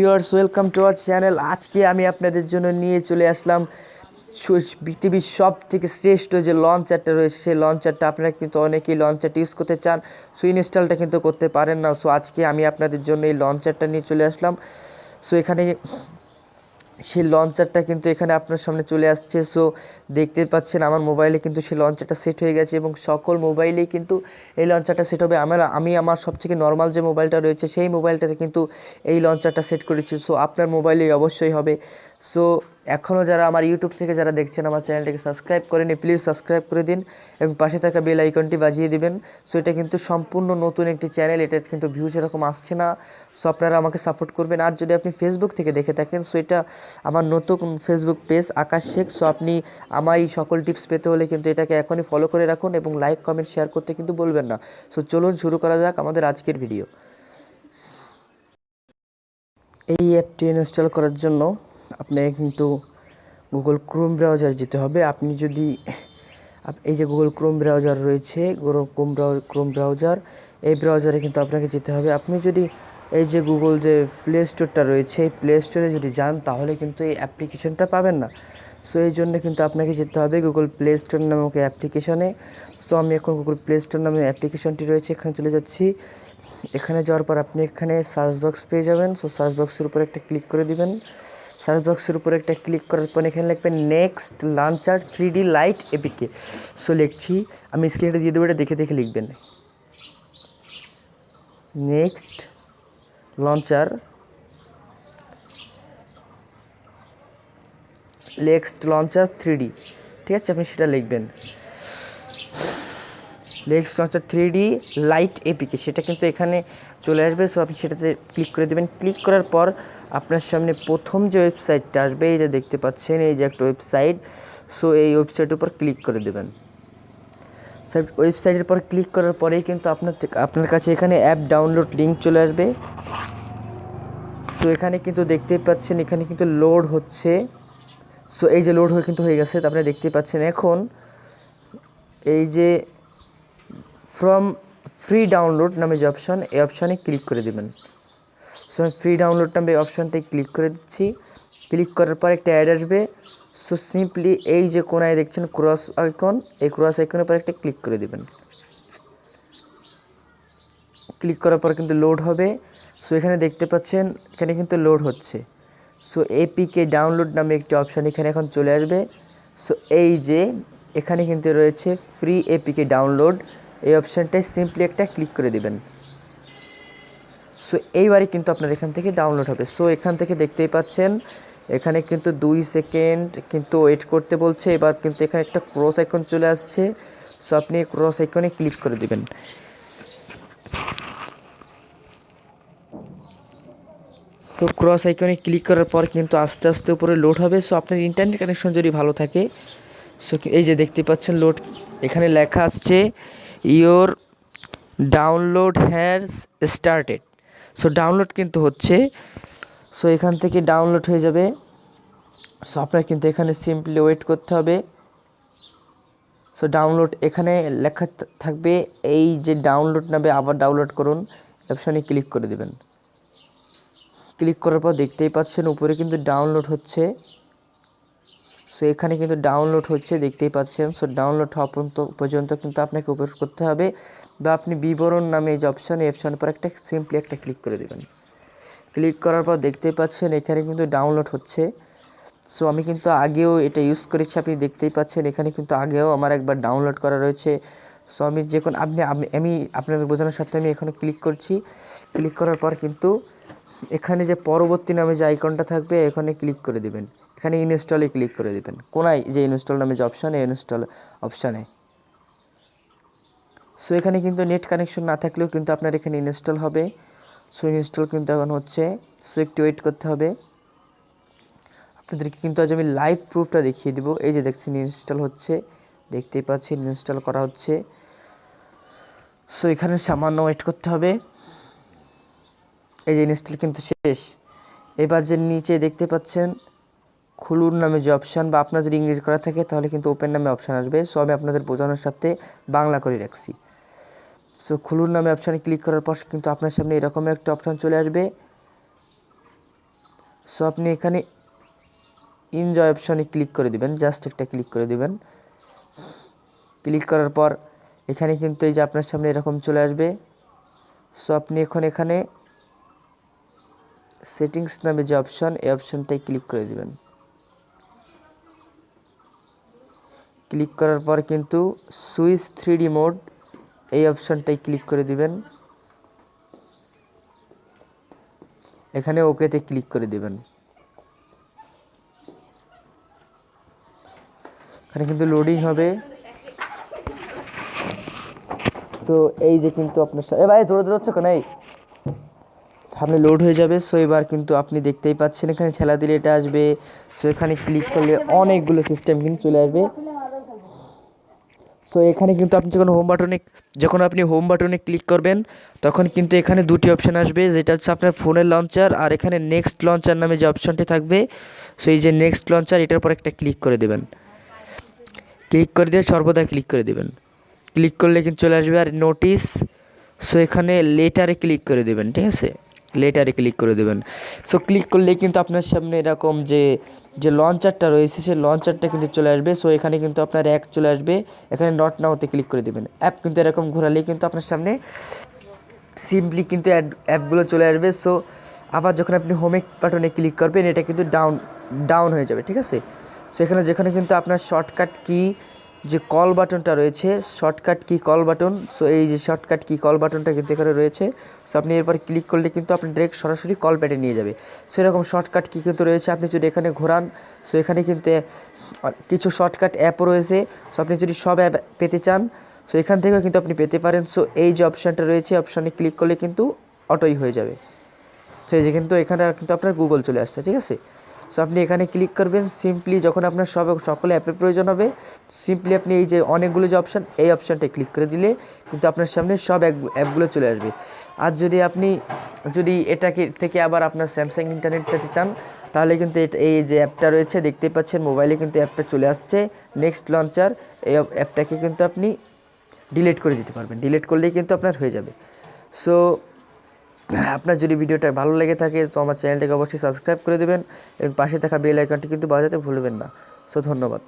Viewers, welcome to our channel. আজকে আমি আপনাদের জন্য নিয়ে চলে আসলাম পৃথিবীর সব থেকে শ্রেষ্ঠ যে লঞ্চারটা রয়েছে, সেই লঞ্চারটা আপনারা কিন্তু অনেকেই লঞ্চারটা ইউজ করতে চান সো ইনস্টলটা কিন্তু করতে পারেন না। সো আজকে আমি আপনাদের জন্য এই লঞ্চারটা নিয়ে চলে আসলাম। সো এখানে সেই লঞ্চারটা কিন্তু এখানে আপনার সামনে চলে আসছে। সো দেখতে পাচ্ছেন আমার মোবাইলে কিন্তু সেই লঞ্চারটা সেট হয়ে গেছে এবং সকল মোবাইলেই কিন্তু এই লঞ্চারটা সেট হবে। আমার, আমি আমার সবথেকে নর্মাল যে মোবাইলটা রয়েছে, সেই মোবাইলটাতে কিন্তু এই লঞ্চারটা সেট করেছি। সো আপনার মোবাইলেই অবশ্যই হবে। সো এখনও যারা আমার ইউটিউব থেকে যারা দেখছেন, আমার চ্যানেলটাকে সাবস্ক্রাইব করেনি প্লিজ সাবস্ক্রাইব করে দিন এবং পাশে থাকা বেল আইকনটি বাজিয়ে দিবেন। সো এটা কিন্তু সম্পূর্ণ নতুন একটি চ্যানেল এটা কিন্তু ভিউজ এরকম আসছে না। সো আপনারা আমাকে সাপোর্ট করবেন। আর যদি আপনি ফেসবুক থেকে দেখে থাকেন সো এটা আমার নতুন Facebook page Akash Sheikh. So আপনি আমার এই সকল টিপস পেতে হলে কিন্তু এটাকে এখনই ফলো করে রাখুন এবং লাইক কমেন্ট শেয়ার করতে কিন্তু বলবেন না। সো চলুন শুরু করা যাক আমাদের আজকের ভিডিও এই অ্যাপটি ইনস্টল করার জন্য আপনাকে কিন্তু গুগল ক্রোম ব্রাউজার যেতে হবে। আপনি যদি এই যে গুগল ক্রোম ব্রাউজার রয়েছে গুগল ক্রোম ক্রোম ব্রাউজার এই ব্রাউজারে কিন্তু আপনাকে যেতে হবে। আপনি যদি এই যে গুগল যে প্লে স্টোরটা রয়েছে, এই প্লে স্টোরে যদি যান, তাহলে কিন্তু এই অ্যাপ্লিকেশনটা পাবেন না। সো এই জন্য কিন্তু আপনাকে যেতে হবে গুগল প্লে স্টোর নামক অ্যাপ্লিকেশনে সো আমি এখন গুগল প্লে স্টোর নামে অ্যাপ্লিকেশনটি রয়েছে, এখানে চলে যাচ্ছি। এখানে যাওয়ার পর আপনি এখানে সার্চ বক্স পেয়ে যাবেন। সো সার্চ বক্সের উপর একটা ক্লিক করে দিবেন। সার্চ বক্সের উপর একটা ক্লিক করার পর এখানে লিখবেন next launcher three D lite APK. So লিখছি, আমি স্ক্রিনটা দিয়ে দেবো, এটা দেখে দেখে লিখবেন। Next launcher next launcher three D ঠিক আছে? আপনি সেটা লিখবেন। Next launcher three D lite APK, সেটা কিন্তু এখানে চলে আসবে। সো আপনি সেটাতে ক্লিক করে দেবেন। ক্লিক করার পর আপনার সামনে প্রথম যে ওয়েবসাইটটা আসবে, এই যে দেখতে পাচ্ছেন, এই যে একটা ওয়েবসাইট। সো এই ওয়েবসাইটের উপর ক্লিক করে দেবেন। ওয়েবসাইটের পর ক্লিক করার পরেই কিন্তু আপনার আপনার কাছে এখানে অ্যাপ ডাউনলোড লিঙ্ক চলে আসবে। তো এখানে কিন্তু দেখতেই পাচ্ছেন, এখানে কিন্তু লোড হচ্ছে। সো এই যে লোড হয়ে কিন্তু হয়ে গেছে, তো আপনি দেখতেই পাচ্ছেন এখন এই যে ফ্রম ফ্রি ডাউনলোড নামে যে অপশন এই অপশানে ক্লিক করে দেবেন। আমি ফ্রি ডাউনলোড নামে অপশানটাই ক্লিক করে দিচ্ছি। ক্লিক করার পর একটা অ্যাড আসবে। সো সিম্পলি এই যে কোনায় দেখছেন ক্রস আইকন এই ক্রস আইকনের পর একটা ক্লিক করে দেবেন। ক্লিক করার পর কিন্তু লোড হবে। সো এখানে দেখতে পাচ্ছেন, এখানে কিন্তু লোড হচ্ছে। সো এপিকে ডাউনলোড নামে একটি অপশান এখানে এখন চলে আসবে। সো এই যে এখানে কিন্তু রয়েছে ফ্রি এপিকে ডাউনলোড এই অপশানটায় সিম্পলি একটা ক্লিক করে দিবেন। সো এইবারে কিন্তু আপনার এখান থেকে ডাউনলোড হবে। সো এখান থেকে দেখতেই পাচ্ছেন, এখানে কিন্তু দুই সেকেন্ড কিন্তু ওয়েট করতে বলছে। এবার কিন্তু এখানে একটা ক্রস আইকন চলে আসছে। সো আপনি ক্রস আইকনে ক্লিক করে দেবেন। সো ক্রস আইকনে ক্লিক করার পর কিন্তু আস্তে আস্তে উপরে লোড হবে। সো আপনার ইন্টারনেট কানেকশন যদি ভালো থাকে, সো এই যে দেখতে পাচ্ছেন লোড এখানে লেখা আসছে your download has started so download কিন্তু হচ্ছে। সো এখান থেকে ডাউনলোড হয়ে যাবে। সো আপনার কিন্তু এখানে সিম্পলি ওয়েট করতে হবে। সো ডাউনলোড এখানে লেখা থাকবে। এই যে ডাউনলোড নেবে আবার ডাউনলোড করুন। অপশানে ক্লিক করে দেবেন। ক্লিক করার পর দেখতেই পাচ্ছেন, উপরে কিন্তু ডাউনলোড হচ্ছে। সো এখানে কিন্তু ডাউনলোড হচ্ছে, দেখতেই পাচ্ছেন। সো ডাউনলোড হওয়া পর্যন্ত কিন্তু আপনাকে উপর করতে হবে বা আপনি বিবরণ নামে যে অপশান এই অপশানের পর একটা সিম্পলি একটা ক্লিক করে দেবেন। ক্লিক করার পর দেখতেই পাচ্ছেন, এখানে কিন্তু ডাউনলোড হচ্ছে। সো আমি কিন্তু আগেও এটা ইউজ করেছি, আপনি দেখতেই পাচ্ছেন, এখানে কিন্তু আগেও আমার একবার ডাউনলোড করা রয়েছে। সো আমি যে কোনো, আপনি, আমি আপনাদের বোঝানোর সাথে আমি এখানে ক্লিক করছি। ক্লিক করার পর কিন্তু এখানে যে পরবর্তী নামে যে আইকনটা থাকবে, এখানে ক্লিক করে দিবেন। এখানে ইনস্টলে ক্লিক করে দিবেন। কোনায় যে ইনস্টল নামে যে অপশান এই ইনস্টল অপশানে সো এখানে কিন্তু নেট কানেকশন না থাকলেও কিন্তু আপনার এখানে ইনস্টল হবে। সো ইনস্টল কিন্তু এখন হচ্ছে। সো একটু ওয়েট করতে হবে। আপনাদেরকে কিন্তু আজ আমি লাইভ প্রুফটা দেখিয়ে দেবো। এই যে দেখছেন ইনস্টল হচ্ছে। দেখতেই পাচ্ছেন ইনস্টল করা হচ্ছে। সো এখানে সামান্য ওয়েট করতে হবে। এই যে ইনস্টল কিন্তু শেষ। এবার যে নিচে দেখতে পাচ্ছেন, খুলুর নামে যে অপশান বা আপনার যদি ইংরেজি করা থাকে, তাহলে কিন্তু ওপেন নামে অপশান আসবে। সো আমি আপনাদের বোঝানোর সাথে বাংলা করে রাখছি। সো খুলুর নামে অপশানে ক্লিক করার পর কিন্তু আপনার সামনে এরকম একটা অপশান চলে আসবে। সো আপনি এখানে এনজয় অপশনে ক্লিক করে দিবেন জাস্ট একটা ক্লিক করে দিবেন। ক্লিক করার পর এখানে কিন্তু এই যে আপনার সামনে এরকম চলে আসবে। সো আপনি এখন এখানে সেটিংস নামে যে অপশন এই অপশনটাই ক্লিক করে দিবেন। ক্লিক করার পর কিন্তু সুইচ থ্রি মোড এই অপশনটাই ক্লিক করে দিবেন। এখানে ওকেতে ক্লিক করে দিবেন। এখানে কিন্তু লোডিং হবে। তো এই যে কিন্তু আপনার এ ভাই দৌড়ে দৌড়াচ্ছ কেন? এই সামনে লোড হয়ে যাবে সো এবার কিন্তু আপনি দেখতেই পাচ্ছেন এখানে ঠেলা দিলে এটা আসবে সো এখানে ক্লিক করলে অনেকগুলো সিস্টেম কিন্তু চলে আসবে। সো এখানে কিন্তু আপনি যখন হোম বাটনে যখন আপনি হোম বাটনে ক্লিক করবেন, তখন কিন্তু এখানে দুটি অপশান আসবে, যেটা হচ্ছে আপনার ফোনের লঞ্চার আর এখানে নেক্সট লঞ্চার নামে যে অপশানটি থাকবে সো এই যে নেক্সট লঞ্চার এটার উপর একটা ক্লিক করে দেবেন। ক্লিক করে দিয়ে সর্বদা ক্লিক করে দেবেন। ক্লিক করলে কিন্তু চলে আসবে আর নোটিস সো এখানে লেটারে ক্লিক করে দেবেন, ঠিক আছে? লেটারে ক্লিক করে দেবেন। সো ক্লিক করলে কিন্তু আপনার সামনে এরকম যে যে লঞ্চারটা রয়েছে, সেই লঞ্চারটা কিন্তু চলে আসবে। সো এখানে কিন্তু আপনার এক চলে আসবে। এখানে নট নাওতে ক্লিক করে দেবেন। অ্যাপ কিন্তু এরকম ঘোরালেই কিন্তু আপনার সামনে সিম্পলি কিন্তু অ্যাপগুলো চলে আসবে। সো আবার যখন আপনি হোমে বাটনে ক্লিক করবেন, এটা কিন্তু ডাউন ডাউন হয়ে যাবে, ঠিক আছে? সো এখানে যেখানে কিন্তু আপনার শর্টকাট কি যে কল বাটনটা রয়েছে shortcut key call button so এই যে শর্টকাট কি কল বাটনটা কিন্তু এখানে রয়েছে সো আপনি এরপর ক্লিক করলে কিন্তু আপনি ডাইরেক্ট সরাসরি কল প্যাডে নিয়ে যাবে। সেরকম শর্টকাট কি কিন্তু রয়েছে, আপনি যদি এখানে ঘোরান সো এখানে কিন্তু কিছু শর্টকাট অ্যাপও রয়েছে সো আপনি যদি সব অ্যাপ পেতে চান সো এখান থেকেও কিন্তু আপনি পেতে পারেন সো এই যে অপশানটা রয়েছে অপশানে ক্লিক করলে কিন্তু অটোই হয়ে যাবে। সো এই যে কিন্তু এখানে কিন্তু আপনার গুগল চলে আসছে, ঠিক আছে? সো আপনি এখানে ক্লিক করবেন সিম্পলি যখন আপনার সব, সকলে অ্যাপের প্রয়োজন হবে সিম্পলি আপনি এই যে অনেকগুলো যে অপশান এই অপশানটা ক্লিক করে দিলে কিন্তু আপনার সামনে সব অ্যাপগুলো চলে আসবে। আর যদি আপনি, যদি এটাকে থেকে আবার আপনার স্যামসাং ইন্টারনেট চাইতে চান, তাহলে কিন্তু এই যে অ্যাপটা রয়েছে, দেখতেই পাচ্ছেন মোবাইলে কিন্তু অ্যাপটা চলে আসছে। নেক্সট লঞ্চার এই অ্যাপটাকে কিন্তু আপনি ডিলিট করে দিতে পারবেন। ডিলিট করলেই কিন্তু আপনার হয়ে যাবে। সো আপনার যদি ভিডিওটা ভালো লেগে থাকে, তো আমার চ্যানেলটাকে অবশ্যই সাবস্ক্রাইব করে দেবেন। এবং পাশে থাকা বেল আইকনটি কিন্তু বাজাতে ভুলবেন না। সো ধন্যবাদ।